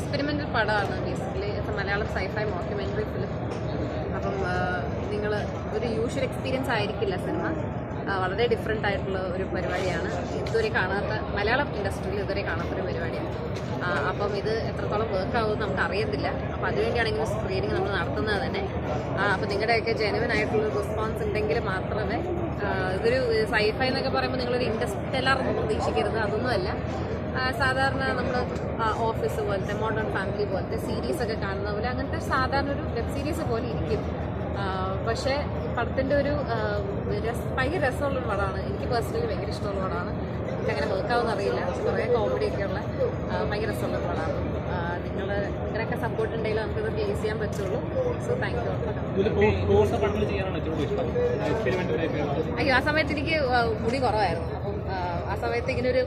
Experimental പടമാണ് basically Malayalam sci-fi mockumentary film അപ്പം നിങ്ങൾ ഒരു യൂഷ്വൽ എക്സ്പീരിയൻസ് ആയിരിക്കില്ല സിനിമ വളരെ ഡിഫറെന്റ് ആയിട്ടുള്ള ഒരു പരിപാടിയാണ്. ഇതുവരെ കാണാത്ത മലയാളം ഇൻഡസ്ട്രിയിൽ ഇതുവരെ കാണാത്ത ഒരു പരിപാടിയാണ്. അപ്പം ഇത് എത്രത്തോളം വർക്ക് ആകുമെന്ന് നമുക്ക് അറിയത്തില്ല. അപ്പം അതുവേണ്ടിയാണെങ്കിലും സ്ക്രീനിങ് നമ്മൾ നടത്തുന്നത് തന്നെ. അപ്പം നിങ്ങളുടെയൊക്കെ ജെനുവൻ ആയിട്ടുള്ള റെസ്പോൺസ് ഉണ്ടെങ്കിൽ മാത്രമേ ഇതൊരു സൈഫൈ എന്നൊക്കെ പറയുമ്പോൾ നിങ്ങളൊരു ഇൻഡസ്ട്രിയലർ പ്രതീക്ഷിക്കരുത്. അതൊന്നുമല്ല സാധാരണ നമ്മൾ ഓഫീസ് പോലത്തെ മോഡേൺ ഫാമിലി പോലത്തെ സീരീസ് ഒക്കെ കാണുന്ന പോലെ അങ്ങനത്തെ സാധാരണ ഒരു വെബ് സീരീസ് പോലെ ഇരിക്കും. പക്ഷേ പടത്തിന്റെ ഒരു ഭയങ്കര രസമുള്ളൊരു പടമാണ്. എനിക്ക് പേഴ്സണലി ഭയങ്കര ഇഷ്ടമുള്ള പടമാണ്. എനിക്ക് അങ്ങനെ അറിയില്ല. കുറേ കോമഡി ഒക്കെ ഉള്ള ഭയങ്കര രസമുള്ളൊരു പടമാണ്. നിങ്ങൾ നിങ്ങളൊക്കെ സപ്പോർട്ട് ഉണ്ടെങ്കിൽ നമുക്കിത് റിലീസ് ചെയ്യാൻ പറ്റുള്ളൂ. സോ താങ്ക് യു അയ്യോ ആ സമയത്ത് എനിക്ക് മുടി കുറവായിരുന്നു. ആ, സമയത്ത് ഇങ്ങനെ ഒരു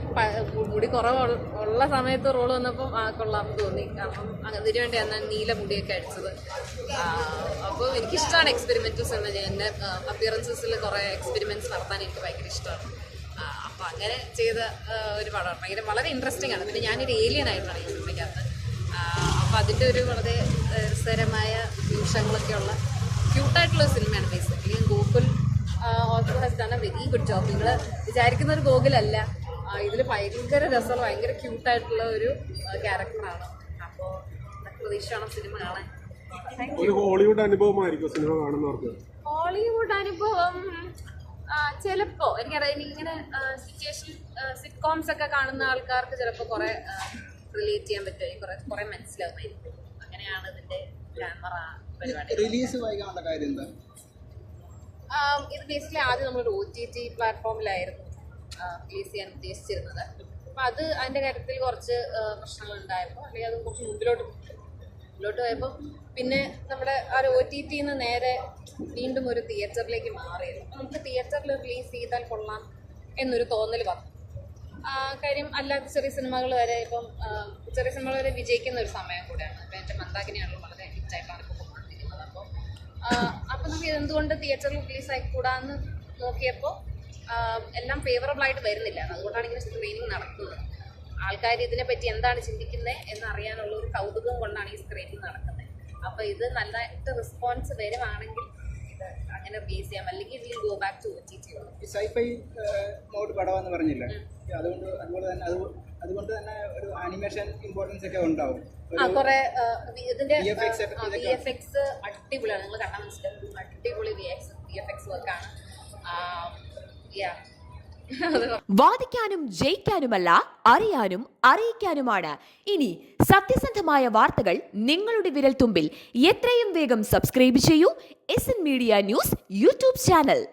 മുടി കുറവ് ഉള്ള സമയത്ത് റോൾ വന്നപ്പോൾ ആ കൊള്ളാം തോന്നി. കാരണം അതിനു വേണ്ടി ഞാൻ നീല മുടിയൊക്കെ അടിച്ചത്. അപ്പോൾ എനിക്കിഷ്ടമാണ് എക്സ്പെരിമെന്റ്സ് എന്ന് ഞാൻ എന്റെ അപ്പിയറൻസസിൽ കുറേ എക്സ്പെരിമെന്റ്സ് നടത്താൻ എനിക്ക് ഭയങ്കര ഇഷ്ടമാണ് അപ്പോൾ അങ്ങനെ ചെയ്ത ഒരു പടമാണ് ഭയങ്കര വളരെ ഇൻട്രസ്റ്റിംഗ് ആണ്. പിന്നെ ഞാനൊരു ഏലിയൻ ആയിട്ടാണ് ഈ സിനിമയ്ക്കകത്ത്. അപ്പോൾ അതിന്റെ ഒരു വളരെ രസകരമായ നിമിഷങ്ങളൊക്കെ ഉള്ള ക്യൂട്ടായിട്ടുള്ള സിനിമയാണ് basically Gokul also has done a very good job നിങ്ങൾ വിചാരിക്കുന്ന ഒരു ഗോകുലല്ല. ഇതിൽ ഭയങ്കര രസമുള്ള ഭയങ്കര ക്യൂട്ടായിട്ടുള്ള ഒരു ക്യാരക്ടറാണ് അപ്പോൾ പ്രതീക്ഷയാണ് സിനിമ കാണാൻ. ഒരു ഹോളിവുഡ് അനുഭവമായിരിക്കും സിനിമ കാണുന്നവർക്ക് ഹോളിവുഡ് അനുഭവം ചിലപ്പോ എനിക്കറിയാം. ഇങ്ങനെ സിറ്റുവേഷൻ സിറ്റ്കോംസ് ഒക്കെ കാണുന്ന ആൾക്കാർക്ക് ചിലപ്പോൾ കുറെ റിലേറ്റ് ചെയ്യാൻ പറ്റും. കുറെ കുറെ മനസ്സിലാവുമായിരിക്കും അങ്ങനെയാണ് ഇതിന്റെ ക്യാമറ പരിപാടി. റിലീസ് വൈകാനുള്ള കാര്യം എന്താ? ഇത് ബേസിക്കലി ആദ്യം നമ്മൾ ഒ ടി ടി പ്ലാറ്റ്ഫോമിലായിരുന്നു റിലീസ് ചെയ്യാൻ ഉദ്ദേശിച്ചിരുന്നത്. അപ്പം അത് അതിന്റെ കാര്യത്തിൽ കുറച്ച് പ്രശ്നങ്ങൾ ഉണ്ടായപ്പോൾ അല്ലെങ്കിൽ അത് കുറച്ച് മുമ്പിലോട്ട്. മുമ്പിലോട്ട് പോയപ്പോൾ പിന്നെ നമ്മുടെ ആ ഒരു ഒ ടി ടിന്ന് നേരെ വീണ്ടും ഒരു തിയേറ്ററിലേക്ക് മാറിയത് അപ്പം നമുക്ക് തിയേറ്ററിൽ റിലീസ് ചെയ്താൽ കൊള്ളാം എന്നൊരു തോന്നൽ വന്നു. കാര്യം അല്ലാത്ത ചെറിയ സിനിമകൾ വരെ ഇപ്പം ആ, ചെറിയ സിനിമകൾ വരെ വിജയിക്കുന്ന ഒരു സമയം കൂടെയാണ്. ഇപ്പം എന്റെ മന്ദാകിനിയാണല്ലോ വളരെ ഹിറ്റായിട്ടാണ് ഇപ്പോൾ അപ്പം നമുക്ക് എന്തുകൊണ്ട് തിയേറ്ററിൽ റിലീസ് ആയിക്കൂടാന്ന് നോക്കിയപ്പോൾ എല്ലാം ഫേവറബിൾ ആയിട്ട് വരുന്നില്ല. അതുകൊണ്ടാണ് ഇങ്ങനെ സ്ക്രീനിങ് നടക്കുന്നത്. ആൾക്കാർ ഇതിനെപ്പറ്റി എന്താണ് ചിന്തിക്കുന്നത് എന്നറിയാനുള്ള ഒരു കൗതുകം കൊണ്ടാണ് ഈ സ്ക്രീനിങ് നടക്കുന്നത്. അപ്പോൾ ഇത് നല്ലതായിട്ട് റെസ്പോൺസ് വരുവാണെങ്കിൽ ഇത് അങ്ങനെ ബേസ് ചെയ്യാം. അല്ലെങ്കിൽ ഗോ ബാക്ക് ടു ഈ സൈഫൈ മോഡ് പടമെന്ന് പറഞ്ഞില്ല? അതുകൊണ്ട് അതുപോലെ തന്നെ അതുകൊണ്ട് തന്നെ ഒരു ആനിമേഷൻ ഇമ്പോർട്ടൻസ് ഒക്കെ ഉണ്ടാവും. കുറെ ഇതിന്റെ വി എഫ് എക്സ് അടിപൊളിയാണ്. നിങ്ങൾ കണ്ടാൽ മനസ്സിലാവും. അടിപൊളി V X V F X വർക്കാണ് യാ വാദിക്കാനും ജയിക്കാനുമല്ല അറിയാനും അറിയിക്കാനുമാണ്. ഇനി സത്യസന്ധമായ വാർത്തകൾ നിങ്ങളുടെ വിരൽത്തുമ്പിൽ. എത്രയും വേഗം സബ്സ്ക്രൈബ് ചെയ്യൂ. S media news YouTube channel.